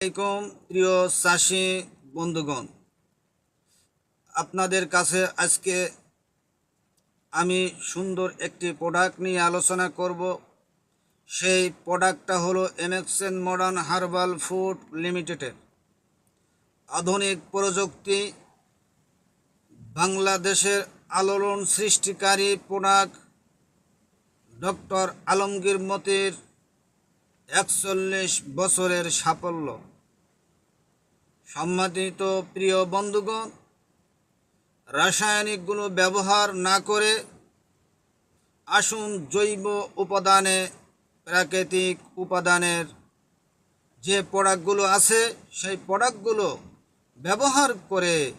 আলাইকুম, প্রিয় চাষি বন্ধুগণ। আপনাদের কাছে আজকে আমি সুন্দর একটি প্রোডাক্ট নিয়ে আলোচনা করব। সেই প্রোডাক্টটা হলো এমএক্সএন মডার্ন হার্বাল ফুড লিমিটেডের আধুনিক প্রযুক্তি বাংলাদেশের আলোড়ন সৃষ্টিকারী প্রোডাক্ট ডক্টর আলমগীর মতির একচল্লিশ বছরের সাফল্য। সম্মানিত প্রিয় বন্ধুগণ রাসায়নিকগুলো ব্যবহার না করে আসুন জৈব উপাদানে, প্রাকৃতিক উপাদানের যে প্রোডাক্টগুলো আছে, সেই প্রোডাক্টগুলো ব্যবহার করে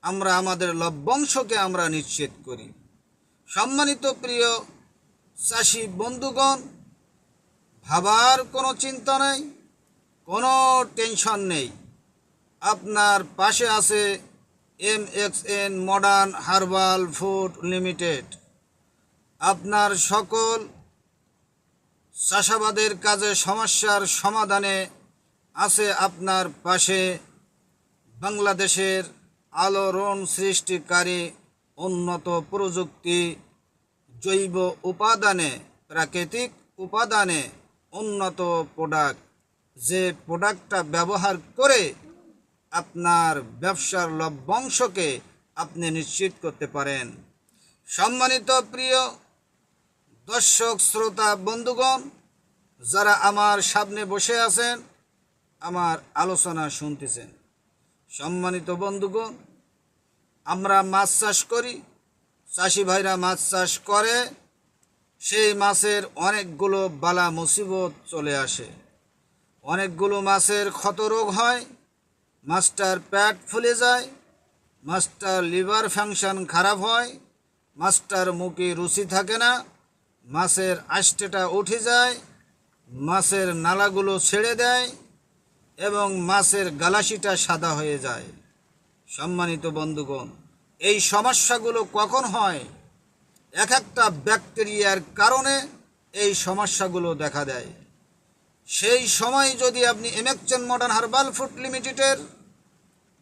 আমরা আমাদের লভ্যাংশকে আমরা নিশ্চিত করি। সম্মানিত প্রিয় চাষি বন্ধুগণ, ভাবার কোনো চিন্তা নেই, কোনো টেনশন নেই। আপনার পাশে আছে M X N modern herbal food limited. আপনার সকল চাষাবাদের কাজে সমস্যার সমাধানে আছে আপনার পাশে বাংলাদেশের আলোড়ন সৃষ্টিকারী উন্নত প্রযুক্তি, জৈব উপাদানে, প্রাকৃতিক উপাদানে উন্নত প্রোডাক্ট যে প্রোডাক্টটা ব্যবহার করে আপনার ব্যবসার লভ্যাংশকে আপনি নিশ্চিত করতে পারেন। সম্মানিত প্রিয় দর্শক, শ্রোতা, বন্ধুগণ, যারা আমার সামনে বসে আছেন, আমার আলোচনা শুনতেছেন। সম্মানিত বন্ধুগণ, আমরা মাছ চাষ করি। চাষি ভাইরা মাছ চাষ করে। সেই মাছের অনেকগুলো বালা মুসিবত চলে আসে। অনেকগুলো মাছের ক্ষত রোগ হয়। মাছটার প্যাট ফুলে যায় মাছটার লিভার ফাংশন খারাপ হয় মাছটার মুখে রুচি থাকে না, মাছের আষ্টেটা উঠে যায়, মাছের নালাগুলো ছেড়ে দেয় এবং মাছের গালাসিটা সাদা হয়ে যায়। সম্মানিত বন্ধুগণ, এই সমস্যাগুলো কখন হয়? এক একটা ব্যাকটেরিয়ার কারণে এই সমস্যাগুলো দেখা দেয়। সেই সময় যদি আপনি এমেকচেন মডার্ন হার্বাল ফুড লিমিটেডের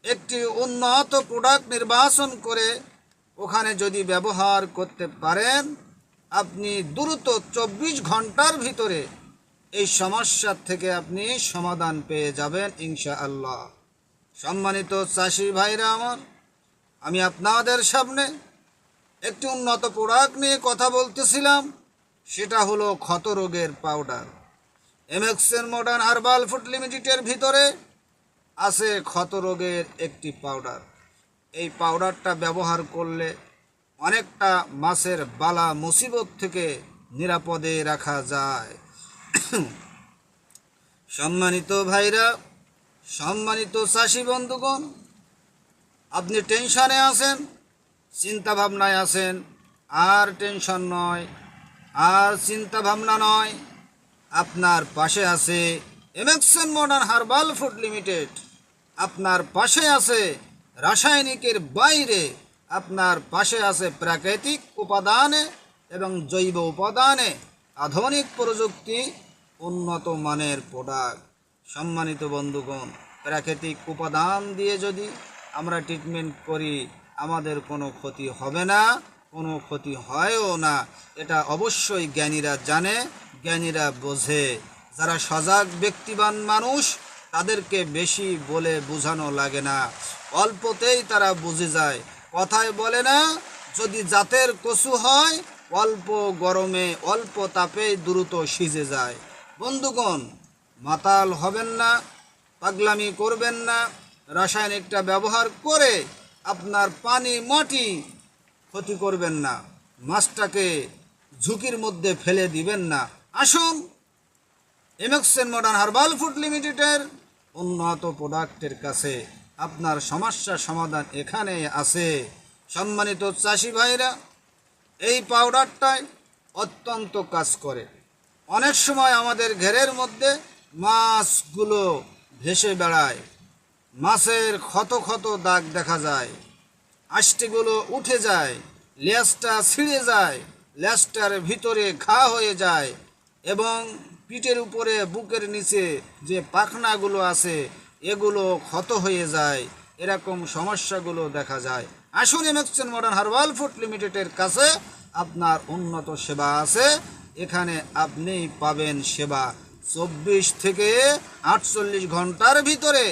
একটি উন্নত প্রোডাক্ট নির্বাচন করে ওখানে যদি ব্যবহার করতে পারেন, আপনি দ্রুত চব্বিশ ঘণ্টার ভিতরে এই সমস্যার থেকে আপনি সমাধান পেয়ে যাবেন ইনশা আল্লাহ সম্মানিত চাষি ভাইরা আমার, আমি আপনাদের সামনে একটি উন্নত প্রোডাক্ট নিয়ে কথা বলতেছিলাম, সেটা হলো ক্ষত রোগের পাউডার এমএক্সেন মডার্ন হার্বাল ফুড লিমিটেডের ভিতরে আছে ক্ষত রোগের একটি পাউডার। এই পাউডারটা ব্যবহার করলে অনেকটা মাছের বালা মুসিবত থেকে নিরাপদে রাখা যায়। সম্মানিত ভাইরা, সম্মানিত চাষি বন্ধুগণ, আপনি টেনশনে আছেন চিন্তা ভাবনায় আছেন, আর টেনশন নয়, আর চিন্তা ভাবনা নয় আপনার পাশে আছে এমেক্সন মডার্ন হার্বাল ফুড লিমিটেড। আপনার পাশে আছে রাসায়নিকের বাইরে। আপনার পাশে আছে প্রাকৃতিক উপাদানে এবং জৈব উপাদানে আধুনিক প্রযুক্তি, উন্নত মানের প্রোডাক্ট সম্মানিত বন্ধুগণ, প্রাকৃতিক উপাদান দিয়ে যদি আমরা ট্রিটমেন্ট করি, আমাদের কোনো ক্ষতি হবে না, কোনো ক্ষতি হয়ও না। এটা অবশ্যই জ্ঞানীরা জানে। জ্ঞানীরা বোঝে, যারা সজাগ ব্যক্তিবান মানুষ, তাদেরকে বেশি বলে বোঝানো লাগে না। অল্পতেই তারা বুঝে যায়, কথায় বলে না, যদি জাতের কচু হয়, অল্প গরমে, অল্প তাপেই দ্রুত সিজে যায়। বন্ধুগণ, মাতাল হবেন না, পাগলামি করবেন না রাসায়নিকটা ব্যবহার করে আপনার পানি, মাটি ক্ষতি করবেন না, মাছটাকে ঝুঁকির মধ্যে ফেলে দিবেন না। আসুন এমএক্সেন মডার্ন হার্বাল ফুড লিমিটেডের উন্নত প্রোডাক্টের কাছে আপনার সমস্যার সমাধান এখানে আছে। সম্মানিত চাষি ভাইরা এই পাউডারটায় অত্যন্ত কাজ করে। অনেক সময় আমাদের ঘেরের মধ্যে মাছগুলো ভেসে বেড়ায়। মাছের ক্ষত ক্ষত দাগ দেখা যায়। আষ্টিগুলো উঠে যায়, লেজটা ছিঁড়ে যায়, লেজটার ভিতরে ঘা হয়ে যায়। এবং পিঠের উপরে, বুকের নিচে যে পাখনাগুলো আছে, এগুলো ক্ষত হয়ে যায়। এরকম সমস্যাগুলো দেখা যায়। আসুন এমএক্সেন মডার্ন হার্বাল ফুড লিমিটেডের কাছে আপনার উন্নত সেবা আছে। এখানে আপনি পাবেন সেবা চব্বিশ থেকে আটচল্লিশ ঘণ্টার ভিতরে।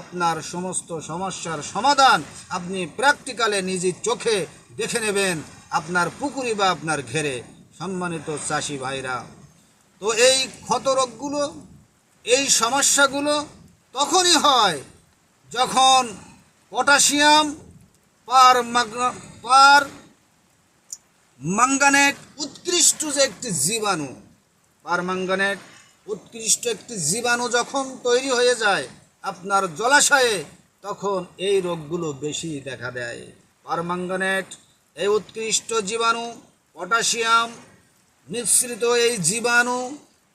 আপনার সমস্ত সমস্যার সমাধান আপনি প্র্যাকটিক্যালে নিজের চোখে দেখে নেবেন। আপনার পুকুরি বা আপনার ঘেরে। সম্মানিত চাষি ভাইরা। তো এই ক্ষত রোগগুলো এই সমস্যাগুলো তখনই হয় যখন পটাশিয়াম পার পার মাঙ্গানেট উৎকৃষ্ট যে একটি জীবাণু পারমাঙ্গানেট উৎকৃষ্ট একটি জীবাণু যখন তৈরি হয়ে যায় আপনার জলাশয়ে, তখন এই রোগগুলো বেশি দেখা দেয়। পারমাঙ্গানেট এই উৎকৃষ্ট জীবাণু, পটাশিয়াম মিশ্রিত এই জীবাণু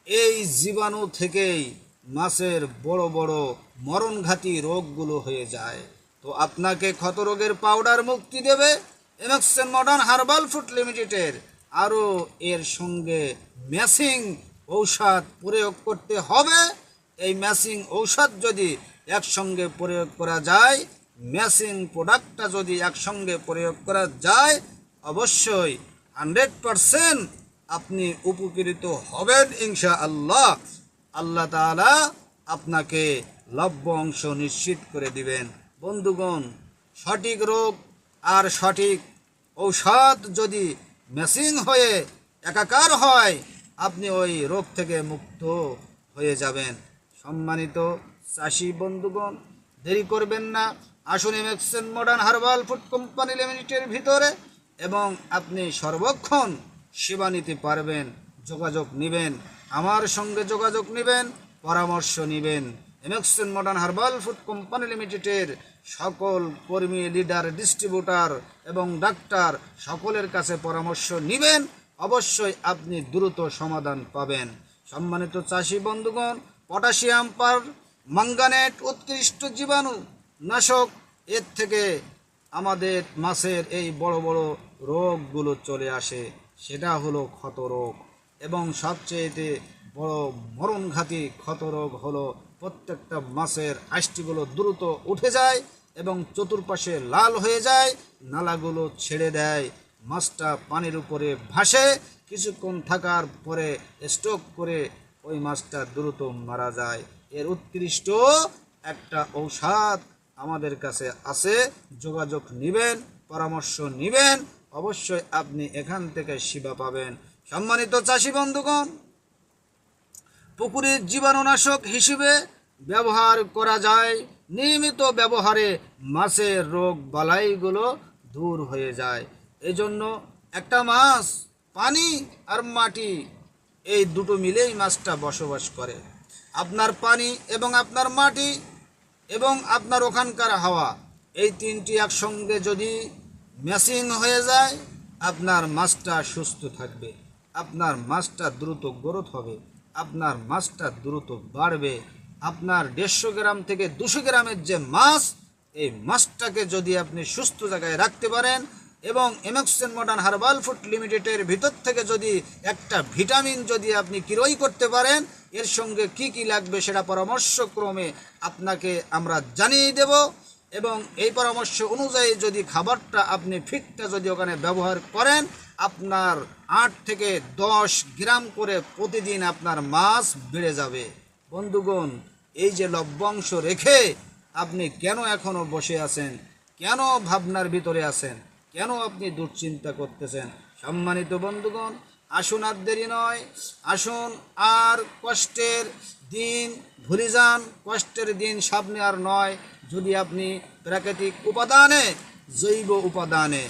এই জীবাণু থেকেই মাছের বড় বড় মরণঘাতী রোগগুলো হয়ে যায়। তো আপনাকে ক্ষত রোগের পাউডার মুক্তি দেবে এমএক্সেন মডার্ন হার্বাল ফুড লিমিটেডের আরও এর সঙ্গে ম্যাসিং ঔষধ প্রয়োগ করতে হবে। এই ম্যাসিং ঔষধ যদি একসঙ্গে প্রয়োগ করা যায় ম্যাসিং প্রোডাক্টটা যদি একসঙ্গে প্রয়োগ করা যায়, অবশ্যই হান্ড্রেড পারসেন্ট আপনি উপকৃত হবেন ইনশা আল্লাহ আল্লাহ তাআলা আপনাকে লভ্য অংশ নিশ্চিত করে দিবেন। বন্ধুগণ, সঠিক রোগ আর সঠিক ঔষধ যদি মেশিন হয়ে একাকার হয়, আপনি ওই রোগ থেকে মুক্ত হয়ে যাবেন। সম্মানিত চাষি বন্ধুগণ, দেরি করবেন না। আসুন এমএক্সেন মডার্ন হার্বাল ফুড কোম্পানি লিমিটেডের ভিতরে এবং আপনি সর্বক্ষণ সেবা নিতে পারবেন, যোগাযোগ নেবেন, আমার সঙ্গে যোগাযোগ নেবেন, পরামর্শ নেবেন। এমএক্সেন মডার্ন হার্বাল ফুড কোম্পানি লিমিটেডের সকল কর্মী লিডার ডিস্ট্রিবিউটার এবং ডাক্তার সকলের কাছে পরামর্শ নেবেন, অবশ্যই আপনি দ্রুত সমাধান পাবেন। সম্মানিত চাষি বন্ধুগণ, পটাশিয়াম পার মাঙ্গানেট উৎকৃষ্ট জীবাণু নাশক, এর থেকে আমাদের মাছের এই বড় বড় রোগগুলো চলে আসে। সেটা হলো ক্ষত রোগ এবং সবচেয়েতে বড় মরণঘাতী ক্ষত রোগ হলো প্রত্যেকটা মাছের আষ্টিগুলো দ্রুত উঠে যায় এবং চতুর্পাশে লাল হয়ে যায়, নালাগুলো ছেড়ে দেয়, মাছটা পানির উপরে ভাসে, কিছুক্ষণ থাকার পরে স্টক করে ওই মাছটা দ্রুত মারা যায়। এর উৎকৃষ্ট একটা ঔষধ আমাদের কাছে আছে, যোগাযোগ নেবেন, পরামর্শ নেবেন অবশ্যই আপনি এখান থেকে সেবা পাবেন। সম্মানিত চাষি বন্ধুগণ, পুকুরের জীবাণুনাশক হিসেবে ব্যবহার করা যায়। নিয়মিত ব্যবহারে মাছের রোগ বালাইগুলো দূর হয়ে যায়। এই জন্য একটা মাছ, পানি আর মাটি, এই দুটো মিলেই মাছটা বসবাস করে। আপনার পানি এবং আপনার মাটি এবং আপনার ওখানকার হাওয়া, এই তিনটি একসঙ্গে যদি ম্যাচিং হয়ে যায়, আপনার মাছটা সুস্থ থাকবে, আপনার মাছটা দ্রুত গ্রোথ হবে, আপনার মাছটা দ্রুত বাড়বে, আপনার দেড়শো গ্রাম থেকে দুশো গ্রামের যে মাছ, এই মাছটাকে যদি আপনি সুস্থ জায়গায় রাখতে পারেন এবং এমএক্সেন মডার্ন হার্বাল ফুড লিমিটেডের ভিতর থেকে যদি একটা ভিটামিন যদি আপনি ক্রয় করতে পারেন, এর সঙ্গে কি কি লাগবে সেটা পরামর্শক্রমে আপনাকে আমরা জানিয়ে দেব। এবং এই পরামর্শ অনুযায়ী যদি খাবারটা আপনি ফিটটা যদি ওখানে ব্যবহার করেন, আপনার আট থেকে দশ গ্রাম করে প্রতিদিন আপনার মাছ বেড়ে যাবে। বন্ধুগণ, এই যে লভ্যাংশ রেখে আপনি কেন এখনও বসে আছেন? কেন ভাবনার ভিতরে আছেন? কেন আপনি দুশ্চিন্তা করতেছেন? সম্মানিত বন্ধুগণ, আসুন আর দেরি নয়। আসুন আর কষ্টের দিন ভুলে যান, কষ্টের দিন সামনে আর নয়। যদি আপনি প্রাকৃতিক উপাদানে, জৈব উপাদানে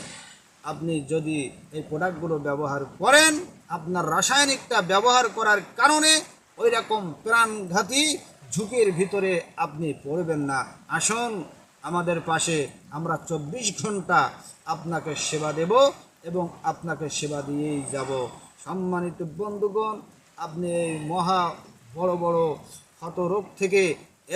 আপনি যদি এই প্রোডাক্টগুলো ব্যবহার করেন, আপনার রাসায়নিকটা ব্যবহার করার কারণে ওই রকম প্রাণঘাতী ঝুঁকির ভিতরে আপনি পড়বেন না। আসুন আমাদের পাশে আমরা চব্বিশ ঘণ্টা আপনাকে সেবা দেব এবং আপনাকে সেবা দিয়েই যাব। সম্মানিত বন্ধুগণ, আপনি এই মহা বড় বড় ক্ষত রোগ থেকে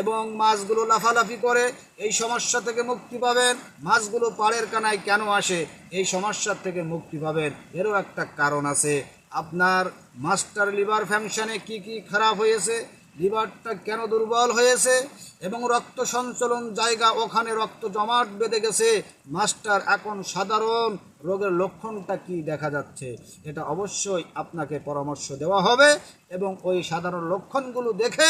এবং মাছগুলো লাফালাফি করে, এই সমস্যা থেকে মুক্তি পাবেন। মাছগুলো পাড়ের কানায় কেন আসে, এই সমস্যার থেকে মুক্তি পাবেন। এরও একটা কারণ আছে। আপনার মাস্টার লিভার ফাংশনে কি কি খারাপ হয়েছে, লিভারটা কেন দুর্বল হয়েছে, এবং রক্ত সঞ্চালন জায়গা ওখানে রক্ত জমাট বেঁধে গেছে। মাস্টার এখন সাধারণ রোগের লক্ষণটা কি দেখা যাচ্ছে, এটা অবশ্যই আপনাকে পরামর্শ দেওয়া হবে এবং ওই সাধারণ লক্ষণগুলো দেখে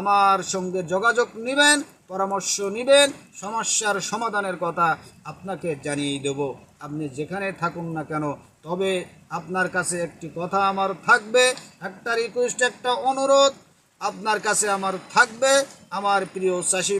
আমার সঙ্গে যোগাযোগ নেবেন, পরামর্শ নেবেন, সমস্যার সমাধানের কথা আপনাকে জানিয়ে দেব। আপনি যেখানে থাকুন না কেন, তবে আপনার কাছে একটি কথা আমার থাকবে, একটা রিকোয়েস্ট একটা অনুরোধ আপনার কাছে আমার থাকবে, আমার প্রিয় চাষি